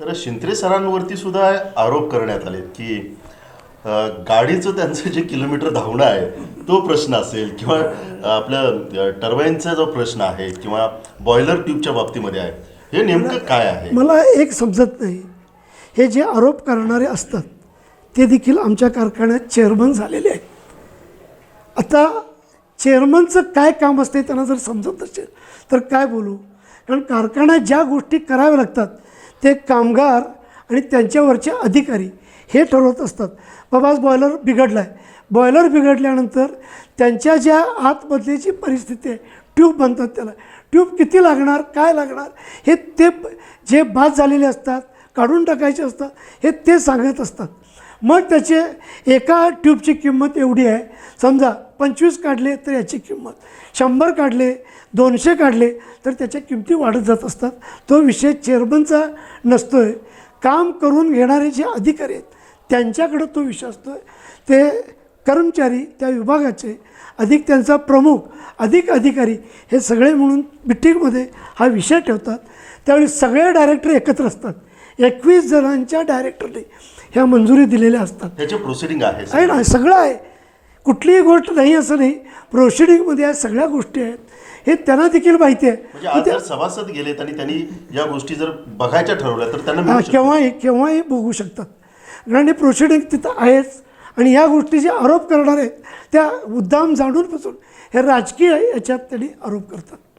तर शिंत्रे सरांवरती सुद्धा आरोप करण्यात आले की गाडीचं त्यांचं जे किलोमीटर धावणं आहे तो प्रश्न असेल किंवा आपल्या टर्बाईनचा जो प्रश्न आहे किंवा बॉयलर ट्यूबच्या बाबतीमध्ये आहे हे नेमकं काय आहे? मला एक समजत नाही. हे जे आरोप करणारे असतात ते देखील आमच्या कारखान्यात चेअरमन झालेले आहेत. आता चेअरमनचं काय काम असते त्यांना जर समजत असेल तर काय बोलू? कारण कारखान्यात ज्या गोष्टी कराव्या लागतात ते कामगार आणि त्यांच्यावरचे अधिकारी हे ठरवत असतात. बाबा आज बॉयलर बिघडला आहे बॉयलर बिघडल्यानंतर त्यांच्या ज्या आतमधली जी परिस्थिती आहे ट्यूब बनतात त्याला. ट्यूब किती लागणार काय लागणार हे ते जे बाद झालेले असतात काढून टाकायचे असतात हे ते सांगत असतात. मग त्याचे एका ट्यूबची किंमत एवढी आहे समजा पंचवीस काढले तर याची किंमत. शंभर काढले दोनशे काढले तर त्याच्या किमती वाढत जात असतात. तो विषय चेअरमनचा नसतो आहे काम करून घेणारे जे अधिकारी आहेत त्यांच्याकडं तो विषय असतो आहे ते कर्मचारी त्या विभागाचे अधिक त्यांचा प्रमुख अधिक अधिकारी हे सगळे म्हणून मिटिंगमध्ये हा विषय ठेवतात. त्यावेळी सगळे डायरेक्टर एकत्र असतात. एकवीस जणांच्या डायरेक्टरने ह्या मंजुरी दिलेल्या असतात. त्याचे प्रोसिडिंग आहे आहे ना सगळं आहे. कुठलीही गोष्ट नाही असं नाही. प्रोसिडिंगमध्ये या सगळ्या गोष्टी आहेत. हे त्यांना देखील माहिती आहे. म्हणजे सभासद गेलेत आणि त्यांनी या गोष्टी जर बघायच्या ठरवल्या तर त्यांना. केव्हाही केव्हाही बघू शकतात. कारण हे प्रोसिडिंग तिथं आहेच. आणि या गोष्टी जे आरोप करणार आहेत त्या मुद्दाम जाणून बसून हे राजकीय याच्यात त्यांनी आरोप करतात.